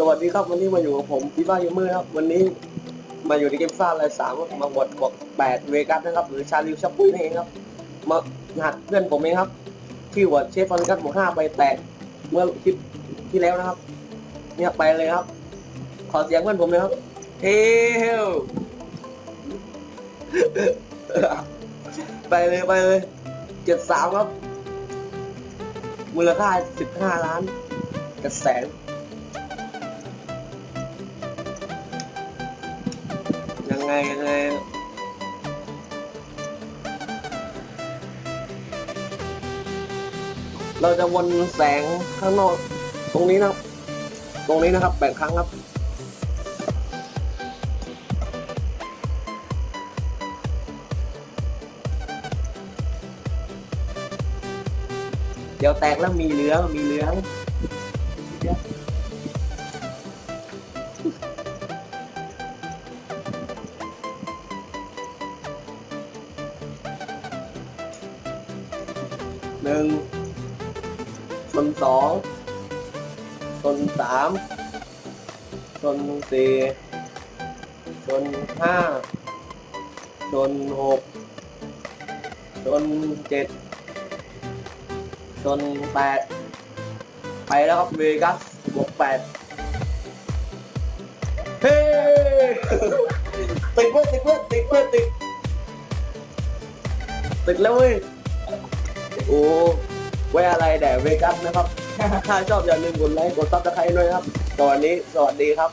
สวัสดีครับวันนี้มาอยู่กับผมฟีฟ่ายูเมอครับ วันนี้มาอยู่ในเกมซ่าไลน์สามมาบดบอกแปดเวกัสนะครับ หรือชาลิวชัปปุ้ยนั่นเองครับมาหัดเพื่อนผมเองครับที่วัดเชฟฟอนกัสหมู่ห้าไปแตกเมื่อคลิปที่แล้วนะครับ เนี่ยไปเลยครับ ขอเสียงเพื่อนผมเลยครับเฮลไปเลยไปเลยเจ็ดสามครับ มูลค่าสิบห้าล้านกระแสน ยังไงยังไงเราจะวนแสงข้างนอก ตรงนี้นะตรงนี้นะครับแปดครั้งครับ เดี๋ยวแตกแล้วมีเหลืองมีเหลือง หนึ่งชนสองชนสามชนสี่ชนห้าชนหกชนเจ็ดชนแปดไปแล้วครับเวกัสบวกแปดเฮ้ติดเว้ยติดเว้ยติดเว้ยติดติดแล้วเว้ย โอ้ไว้อะไรแด่เวกัสนะครับ ถ้าชอบอย่าลืมกดไลค์กดซับสไครต์ด้วยครับตอนนี้สวัสดีครับ